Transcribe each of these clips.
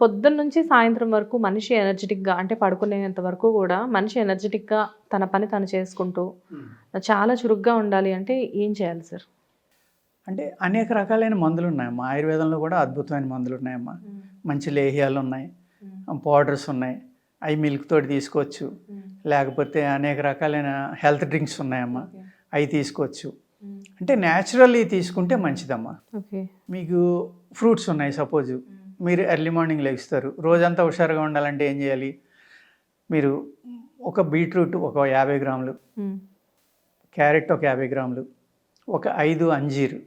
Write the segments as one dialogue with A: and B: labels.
A: పొద్దున్న నుంచి సాయంత్రం వరకు మనిషి ఎనర్జెటిక్గా అంటే పడుకునేంత వరకు కూడా మనిషి ఎనర్జెటిక్గా తన పని తను చేసుకుంటూ చాలా చురుగ్గా ఉండాలి అంటే ఏం చేయాలి సార్?
B: అంటే అనేక రకాలైన మందులు ఉన్నాయమ్మా ఆయుర్వేదంలో కూడా అద్భుతమైన మందులు ఉన్నాయమ్మా మంచి లేహ్యాలు ఉన్నాయి. పౌడర్స్ ఉన్నాయి. అవి మిల్క్ తోటి తీసుకోవచ్చు. లేకపోతే అనేక రకాలైన హెల్త్ డ్రింక్స్ ఉన్నాయమ్మా. అవి తీసుకోవచ్చు. అంటే న్యాచురల్లీ తీసుకుంటే మంచిదమ్మా.
A: ఓకే.
B: మీకు ఫ్రూట్స్ ఉన్నాయి సపోజ్. మీరు ఎర్లీ మార్నింగ్ లెగుస్తారు. రోజంతా హుషారుగా ఉండాలంటే ఏం చేయాలి? మీరు ఒక బీట్రూట్ ఒక యాభై గ్రాములు క్యారెట్ ఒక యాభై గ్రాములు ఒక ఐదు అంజీరు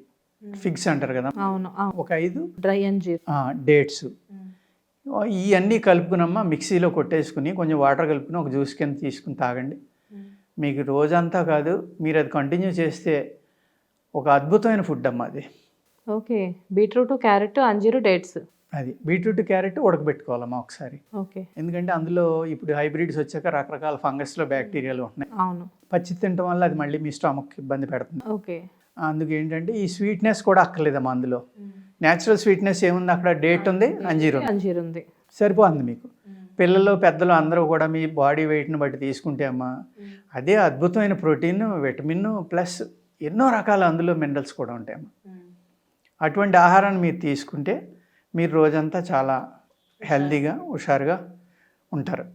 B: ఫిక్స్ అంటారు కదా? ఒక ఐదు
A: డ్రై అంజీర్.
B: డేట్స్. ఇవన్నీ కలుపుకునమ్మా మిక్సీలో కొట్టేసుకుని కొంచెం వాటర్ కలుపుకుని ఒక జ్యూస్ కింద తీసుకుని తాగండి. మీకు రోజంతా కాదు మీరు అది కంటిన్యూ చేస్తే ఒక అద్భుతమైన ఫుడ్ అమ్మా అది.
A: ఓకే బీట్రూట్ క్యారెట్ అంజీరు డేట్స్.
B: అది బీట్రూట్ క్యారెట్ ఉడకబెట్టుకోవాలమ్మా ఒకసారి.
A: ఓకే.
B: ఎందుకంటే అందులో ఇప్పుడు హైబ్రిడ్స్ వచ్చాక రకరకాల ఫంగస్లో బ్యాక్టీరియాలు ఉంటున్నాయి.
A: అవును.
B: పచ్చి తినటం వల్ల అది మళ్ళీ మీ స్టమక్ ఇబ్బంది పెడుతుంది.
A: ఓకే.
B: అందుకు ఏంటంటే ఈ స్వీట్నెస్ కూడా అక్కర్లేదమ్మా అందులో. న్యాచురల్ స్వీట్నెస్ ఏముంది? అక్కడ డేట్ ఉంది అంజీర్ ఉంది.
A: అంజీర్ ఉంది.
B: సరిపోతుంది మీకు. పిల్లలు పెద్దలు అందరూ కూడా మీ బాడీ వెయిట్ని బట్టి తీసుకుంటే అమ్మా అదే అద్భుతమైన ప్రోటీన్ విటమిన్ ప్లస్ ఎన్నో రకాల అందులో మినరల్స్ కూడా ఉంటాయమ్మా. అటువంటి ఆహారాన్ని మీరు తీసుకుంటే మీరు రోజంతా చాలా హెల్తీగా హుషారుగా ఉంటారు.